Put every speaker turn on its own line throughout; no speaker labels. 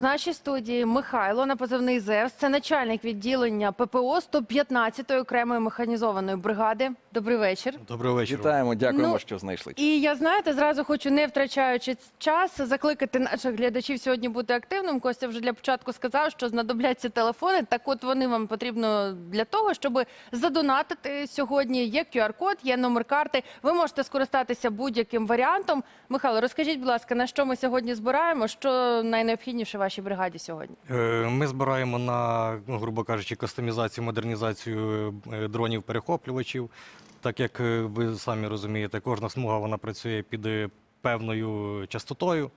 В нашій студії Михайло на позивний ЗЕВС. Це начальник відділення ППО 115-ї окремої механізованої бригади. Добрий вечір.
Доброго вечора.
Вітаємо, дякуємо,
Ну,
що знайшли.
І я знаєте, зразу хочу, не втрачаючи час, закликати наших глядачів сьогодні бути активним. Костя вже для початку сказав, що знадобляться телефони. Так, от вони вам потрібно для того, щоб задонатити сьогодні. Є QR-код, є номер карти. Ви можете скористатися будь-яким варіантом. Михайло, розкажіть, будь ласка, на що ми сьогодні збираємо? Що найнеобхідніше вашій бригаді сьогодні?
Е, Ми збираємо на, ну, грубо кажучи, кастомізацію, модернізацію е, дронів-перехоплювачів. Так як е, ви самі розумієте, кожна смуга вона працює під е, певною частотою.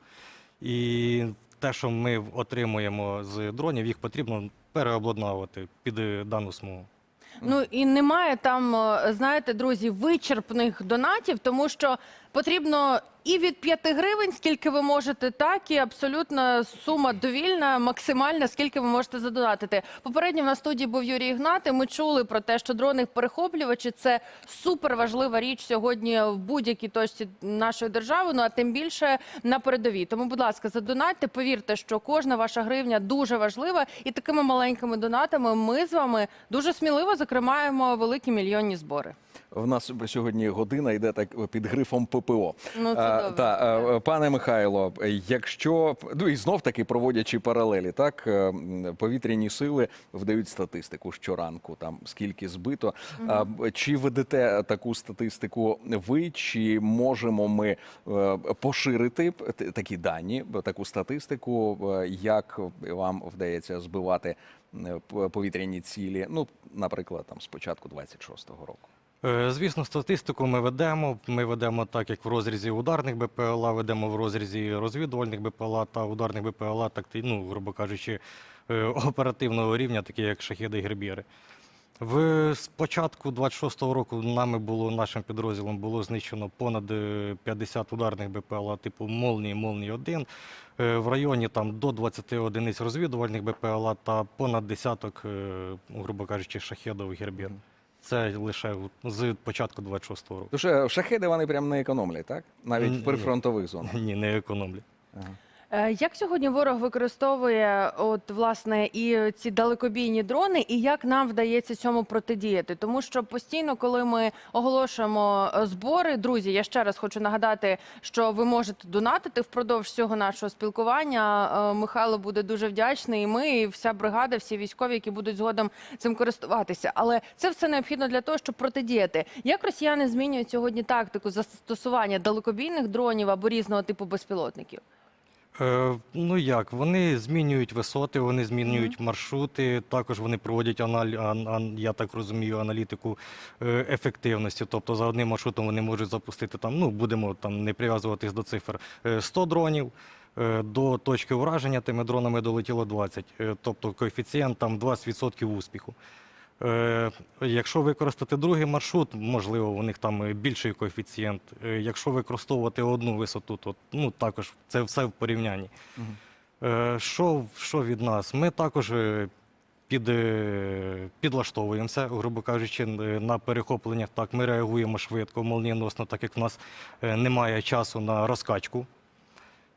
І те, що ми отримуємо з дронів, їх потрібно переобладнувати під е, дану смугу.
Ну і немає там, знаєте, друзі, вичерпних донатів, тому що потрібно і від 5 гривень, скільки ви можете, так і абсолютно сума довільна, максимальна, скільки ви можете задонатити. Попередньо на студії був Юрій Ігнат, і Ми чули про те, що дрони перехоплювачі це супер важлива річ сьогодні в будь-якій точці нашої держави. Ну а тим більше на передовій. Тому, будь ласка, задонатьте. Повірте, що кожна ваша гривня дуже важлива, і такими маленькими донатами ми з вами дуже сміливо закриваємо великі мільйонні збори.
В нас сьогодні година йде так під грифом ППО.
Ну, це
А,
добре.
та, пане Михайло, якщо ну і знов таки проводячи паралелі, так е, повітряні сили вдають статистику щоранку, там скільки збито. А, чи ведете таку статистику ви, чи можемо ми е, поширити такі дані, таку статистику, е, як вам вдається збивати е, повітряні цілі? Ну, наприклад, там з початку 26-го року.
Е, Звісно, статистику ми ведемо. Ми ведемо так, як в розрізі ударних БПЛА, ведемо в розрізі розвідувальних БПЛА та ударних БПЛА, так ну, грубо кажучи, е, оперативного рівня, такі як шахіди і гербіри. В з початку 26-го року нами було нашим підрозділом було знищено понад е, 50 ударних БПЛА типу Молнії, Молнії 1 Е, В районі там до 20 одиниць розвідувальних БПЛА та понад десяток, е, грубо кажучи, шахедів і гербір. Це лише з початку 26-го року.
Тож е, шахеди вони прям не економлять, так? Навіть в прифронтових зонах.
Ні, не економлять.
Ага.
Е, Як сьогодні ворог використовує от власне і ці далекобійні дрони, і як нам вдається цьому протидіяти? Тому що постійно, коли ми оголошуємо е, збори, друзі, я ще раз хочу нагадати, що ви можете донатити впродовж всього нашого спілкування. Е, Михайло буде дуже вдячний. І ми, і вся бригада, всі військові, які будуть згодом цим користуватися. Але це все необхідно для того, щоб протидіяти. Як росіяни змінюють сьогодні тактику застосування далекобійних дронів або різного типу безпілотників?
Е, ну як, вони змінюють висоти, вони змінюють маршрути, також вони проводять аналь, ан, ан- я так розумію, аналітику е, ефективності. Тобто за одним маршрутом вони можуть запустити там, ну будемо там не прив'язуватись до цифр, е, 100 дронів. е, До точки ураження тими дронами долетіло 20, Е, тобто коефіцієнт там 20% успіху. Е, Якщо використати другий маршрут, можливо, у них там більший коефіцієнт. Е, Якщо використовувати одну висоту, то ну, також це все в порівнянні. Е, Що, що від нас? Ми також під, підлаштовуємося, грубо кажучи, на перехопленнях. Так, ми реагуємо швидко, молнієносно, так як в нас немає часу на розкачку.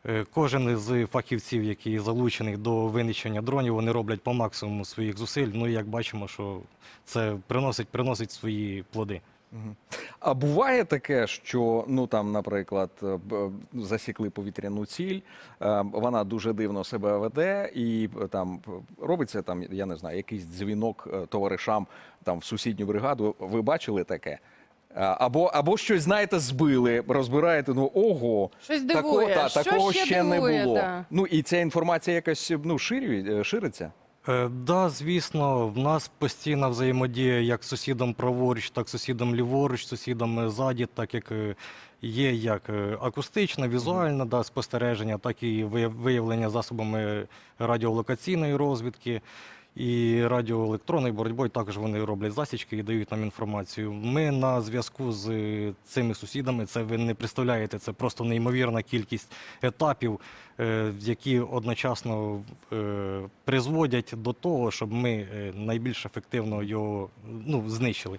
Е, Кожен із фахівців, який залучений до винищення дронів, вони роблять по максимуму своїх зусиль. Ну і як бачимо, що це приносить, приносить свої плоди.
А буває таке, що ну там, наприклад, е, засікли повітряну ціль, е, вона дуже дивно себе веде, і е, там робиться там, я не знаю, якийсь дзвінок е, товаришам там в сусідню бригаду. Ви бачили таке? А, Або, або щось, знаєте, збили, розбираєте, ну ого,
Щось
такого,
дивує.
та,
Що
такого
ще
ще, не було.
да.
Ну і ця інформація якось ну, ширює, е, шириться.
Е, Да, звісно, в нас постійна взаємодія як з сусідом праворуч, так і з сусідом ліворуч, з сусідом е, ззаді, так як е, є як е, акустична, візуальна да, спостереження, так і вия- виявлення засобами радіолокаційної розвідки. І радіоелектронною боротьбою також вони роблять засічки і дають нам інформацію. Ми на зв'язку з цими сусідами. Це ви не представляєте. Це просто неймовірна кількість етапів, е, які одночасно е, призводять до того, щоб ми е, найбільш ефективно його ну, знищили.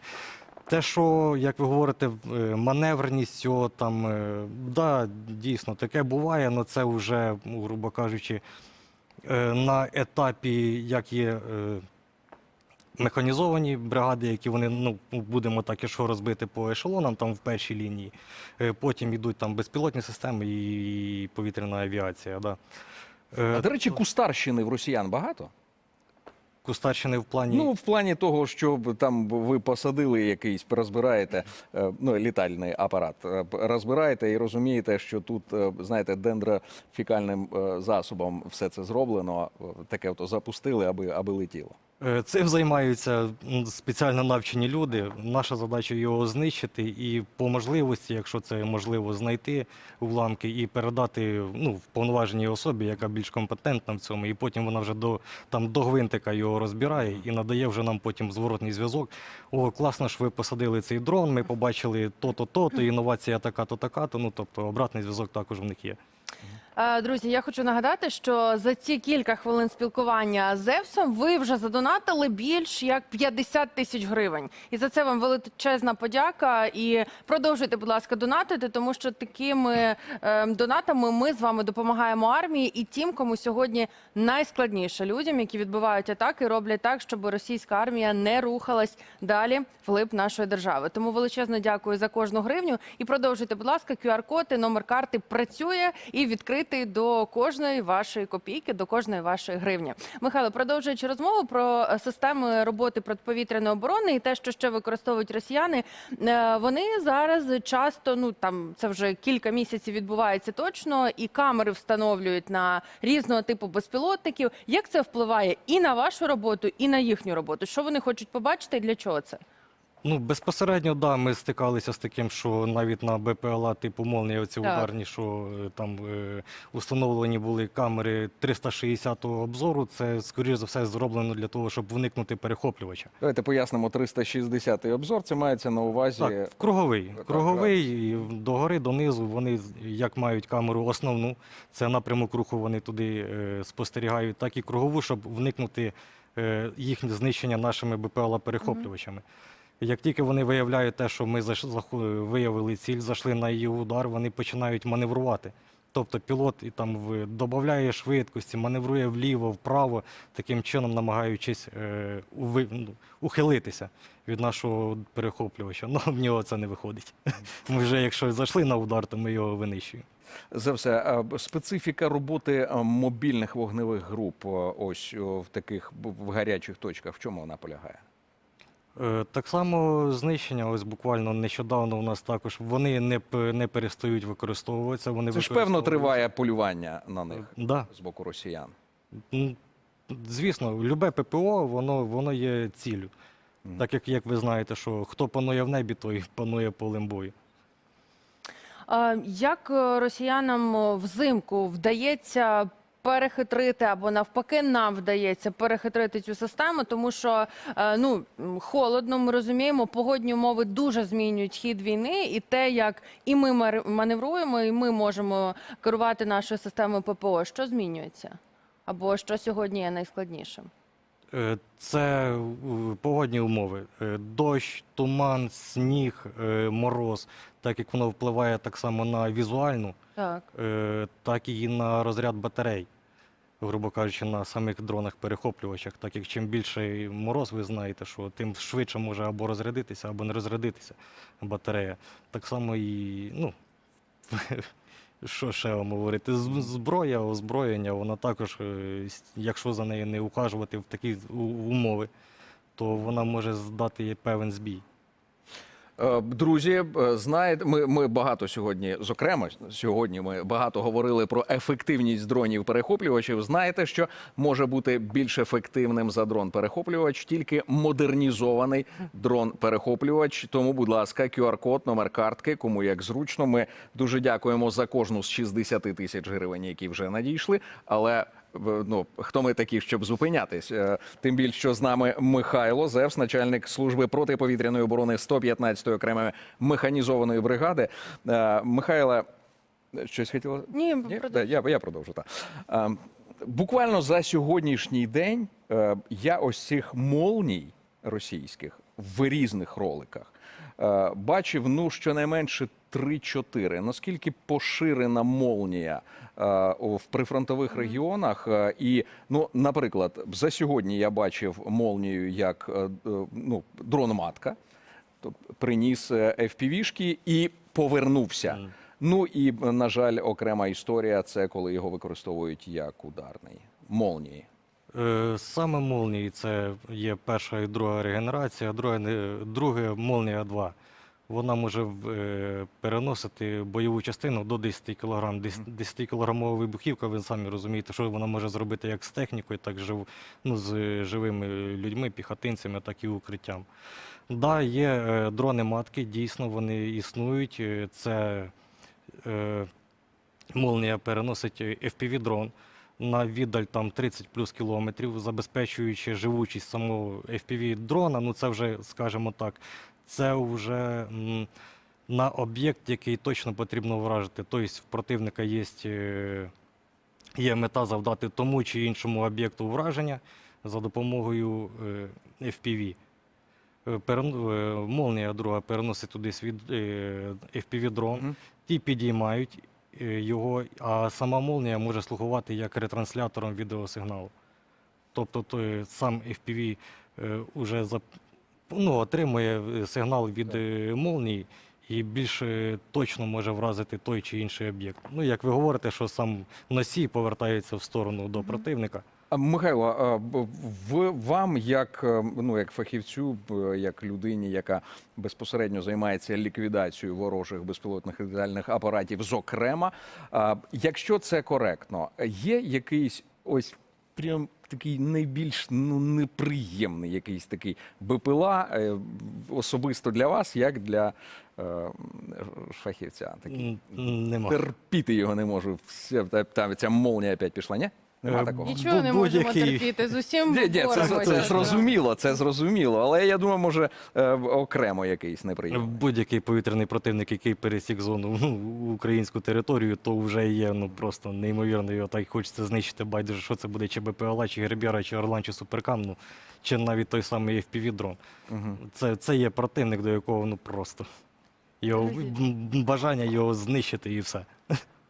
Те, що, як ви говорите, маневреність цього там, да, дійсно, таке буває, але це вже, грубо кажучи, На етапі, як є е, механізовані бригади, які вони, ну, будемо так, і що розбити по ешелонам, там в першій лінії. Е, Потім йдуть там безпілотні системи і повітряна авіація. Да. Е,
А, до речі, кустарщини в росіян багато?
Кустарщини в плані.
Ну, в плані того, що там ви посадили якийсь, розбираєте, е, ну, літальний апарат, е, розбираєте і розумієте, що тут, е, знаєте, дендрофікальним засобом все це зроблено, таке ото запустили, аби, аби летіло.
Е, Цим займаються спеціально навчені люди. Наша задача його знищити і по можливості, якщо це можливо, знайти уламки і передати ну, в повноваженій особі, яка більш компетентна в цьому, і потім вона вже до, там, до гвинтика його розбирає і надає вже нам потім зворотний зв'язок. О, класно, що ви посадили цей дрон, ми побачили то-то, то-то, інновація така-то, така-то. Ну, тобто обратний зв'язок також в них є.
Е, Друзі, я хочу нагадати, що за ці кілька хвилин спілкування з Зевсом ви вже задонатили більш як 50 тисяч гривень. І за це вам величезна подяка. І продовжуйте, будь ласка, донатити, тому що такими е, донатами ми з вами допомагаємо армії і тим, кому сьогодні найскладніше людям, які відбивають атаки, роблять так, щоб російська армія не рухалась далі вглиб нашої держави. Тому величезно дякую за кожну гривню. І продовжуйте, будь ласка, QR-код і номер карти працює і відкритий до кожної вашої копійки, до кожної вашої гривні. Михайло, продовжуючи розмову про е, системи роботи протиповітряної оборони і те, що ще використовують росіяни, е, вони зараз часто, ну там це вже кілька місяців відбувається точно, і камери встановлюють на різного типу безпілотників. Як це впливає і на вашу роботу, і на їхню роботу? Що вони хочуть побачити і для чого це?
Ну, безпосередньо, да, ми стикалися з таким, що навіть на БПЛА типу молнія, оці
Так.
ударні, що е, там е, установлені були камери 360-го обзору. Це, скоріш за все, зроблено для того, щоб уникнути перехоплювача.
Давайте пояснимо 360-й обзор. Це мається на увазі.
Так, круговий.
так,
Круговий, і догори, донизу. Вони з- як мають камеру основну, це напрямок руху, вони туди е, спостерігають, так і кругову, щоб вникнути е, їхнє знищення нашими БПЛА-перехоплювачами. Як тільки вони виявляють те, що ми виявили ціль, зайшли на її удар, вони починають маневрувати. Тобто пілот і там в- додає швидкості, маневрує вліво, вправо, таким чином намагаючись е, уви- ну, ухилитися від нашого перехоплювача. Ну, в нього це не виходить. Ми вже, якщо зайшли на удар, то ми його винищуємо.
За все, специфіка роботи мобільних вогневих груп, ось в таких в гарячих точках, в чому вона полягає?
Е, Так само знищення, ось буквально нещодавно у нас також вони не, не перестають використовуватися. Вони
Це ж певно триває полювання на них
Да.
з боку росіян.
Звісно, любе ППО, воно, воно є ціллю. Так як, як ви знаєте, що хто панує в небі, той панує полем бою.
Як е, росіянам е, взимку вдається перехитрити або навпаки нам вдається перехитрити цю систему, тому що е, ну холодно, ми розуміємо, погодні умови дуже змінюють хід війни, і те, як і ми маневруємо, і ми можемо керувати нашою системою ППО. Що змінюється? Або що сьогодні є найскладнішим?
Е, Це погодні умови. Е, Дощ, туман, сніг, мороз, так як воно впливає так само на візуальну,
Так.
так і на розряд батарей. Грубо кажучи, на самих дронах-перехоплювачах, так як чим більше мороз, ви знаєте, що тим швидше може або розрядитися, або не розрядитися батарея. Так само і, ну, що ще вам говорити? Зброя, озброєння, вона також, е, якщо за нею не ухажувати в такі умови, то вона може здати певен збій.
Е, Друзі, е, знаєте, ми, ми багато сьогодні, зокрема, сьогодні ми багато говорили про ефективність дронів перехоплювачів. Знаєте, що може бути більш ефективним за дрон перехоплювач, тільки модернізований дрон перехоплювач. Тому, будь ласка, QR-код, номер картки, кому як зручно. Ми дуже дякуємо за кожну з 60 тисяч гривень, які вже надійшли. Але ну хто ми такі, щоб зупинятись? Е, Тим більше, що з нами Михайло Зевс, начальник служби протиповітряної оборони 115-ї окремої механізованої бригади. Е, Михайле, щось хотіла?
Ні,
Ні? Да, я, я продовжу. Так. Е, Буквально за сьогоднішній день я ось цих молній російських в різних роликах бачив ну щонайменше 3-4. Наскільки поширена молнія е, в прифронтових регіонах? Е, І, ну, наприклад, за сьогодні я бачив молнію як е, е, ну, дрон-матка, тобто приніс е, FPV-шки і повернувся. Ну і, на жаль, окрема історія це коли його використовують як ударний. Молнії.
Е, Саме молнії це є перша і друга регенерація, друге, не- друге молнія 2. Вона може е, переносити бойову частину до 10 кг. 10 кілограмова вибухівка, ви самі розумієте, що вона може зробити як з технікою, так і ну, з е, живими людьми, піхотинцями, так і укриттям. Да, є дрони-матки, дійсно вони існують. Це е, молнія переносить FPV-дрон на віддаль там 30 плюс кілометрів, забезпечуючи живучість самого FPV-дрона. Ну це вже, скажімо так, це вже на об'єкт, який точно потрібно вражити. Тобто в противника є, е, є мета завдати тому чи іншому об'єкту враження за допомогою е, FPV. Е, Молнія друга переносить туди свій е, FPV-дрон, ті підіймають його, а сама молнія може слугувати як ретранслятором відеосигналу. Тобто той сам FPV вже уже ну, отримує е, сигнал від е, молнії і більш е, точно може вразити той чи інший об'єкт. Ну, як ви говорите, що сам носій повертається в сторону до противника.
Михайло, в вам, як е, ну як фахівцю, як людині, яка безпосередньо займається ліквідацією ворожих безпілотних літальних апаратів, зокрема, якщо це коректно, є якийсь ось прям такий найбільш ну неприємний якийсь такий БПЛА е, особисто для вас, як для е, фахівця? Такий
Нема.
терпіти його не можу. Та, та, ця молнія опять пішла, ні? Нема
Е,
такого.
Нічого не можемо
будь-який-
терпіти. З усім
Ні, ні, це,
боремося.
це зрозуміло, це зрозуміло. Але я думаю, може е, окремо якийсь неприємний.
Будь-який повітряний противник, який пересік зону ну, українську територію, то вже є ну просто неймовірно. Його так хочеться знищити. Байдуже, що це буде чи БПЛА, чи Гербіра, чи Орлан, чи Суперкам, ну чи навіть той самий FPV-дрон.
Мгм.
Це, це є противник, до якого ну просто його
Друзі.
м, бажання його знищити і все.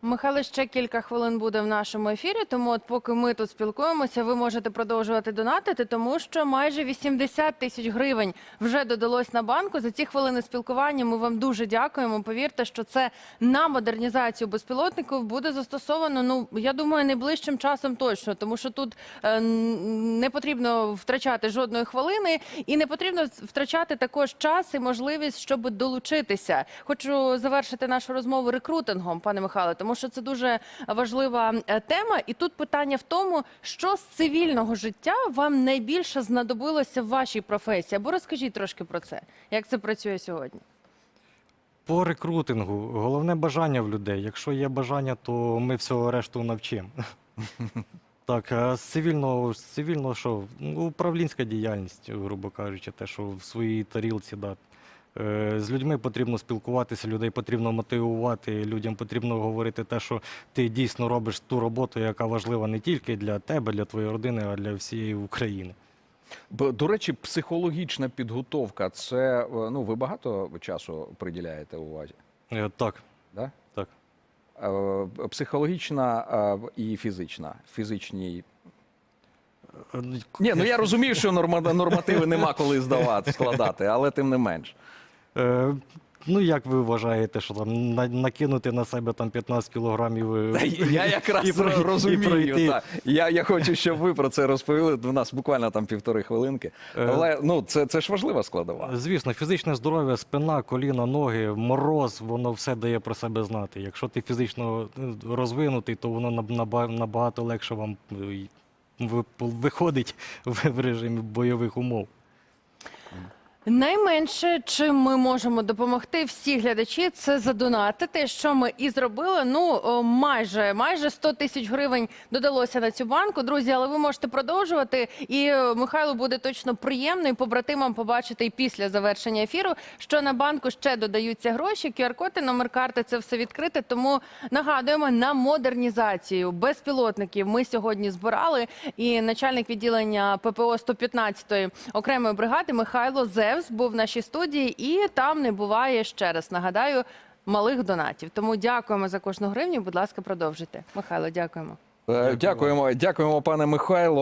Михайло ще кілька хвилин буде в нашому ефірі. Тому, от поки ми тут спілкуємося, ви можете продовжувати донатити, тому що майже 80 тисяч гривень вже додалось на банку. За ці хвилини спілкування ми вам дуже дякуємо. Повірте, що це на модернізацію безпілотників буде застосовано. Ну я думаю, найближчим часом точно, тому що тут е, не потрібно втрачати жодної хвилини, і не потрібно втрачати також час і можливість, щоб долучитися. Хочу завершити нашу розмову рекрутингом, пане Михайло, тому що це дуже важлива е, тема. І тут питання в тому, що з цивільного життя вам найбільше знадобилося в вашій професії. Або розкажіть трошки про це, як це працює сьогодні.
По рекрутингу головне бажання в людей. Якщо є бажання, то ми всього решту навчимо. Так, з цивільного, з цивільного що? Ну, управлінська діяльність, грубо кажучи, те, що в своїй тарілці да. Е, З людьми потрібно спілкуватися, людей потрібно мотивувати, людям потрібно говорити те, що ти дійсно робиш ту роботу, яка важлива не тільки для тебе, для твоєї родини, а для всієї України.
До речі, психологічна підготовка це е, ну ви багато часу приділяєте увазі?
Е, Так,
Да?
так.
Психологічна і фізична. Фізичній.
Е,
Ні, ну я розумію, що норма- нормативи нема коли здавати, складати, але тим не менш.
Е, ну, як ви вважаєте, що там на- накинути на себе там 15 кілограмів? е,
Та й Я якраз
і про- і
розумію.
пройти.
Так. Я, я хочу, щоб ви про це розповіли. У нас буквально там півтори хвилинки.
Е.
Але ну це, це ж важлива складова.
Звісно, фізичне здоров'я, спина, коліна, ноги, мороз, воно все дає про себе знати. Якщо ти фізично е, розвинутий, то воно наб- наба- набагато легше вам е, й ви- виходить в в режимі бойових умов.
Найменше, чим ми можемо допомогти всі глядачі, це задонатити, що ми і зробили. Ну майже майже 100 тисяч гривень додалося на цю банку. Друзі, але ви можете продовжувати. І е, Михайло буде точно приємно і побратимам побачити і після завершення ефіру, що на банку ще додаються гроші. QR-код і номер карти це все відкрите. Тому нагадуємо на модернізацію безпілотників. Ми сьогодні збирали. І начальник відділення ППО 115-ї окремої бригади Михайло Зевс був в нашій студії, і там не буває ще раз. Нагадаю, малих донатів. Тому дякуємо за кожну гривню. Будь ласка, продовжуйте. Михайло, дякуємо.
Е, Дякуємо, дякуємо, пане Михайло.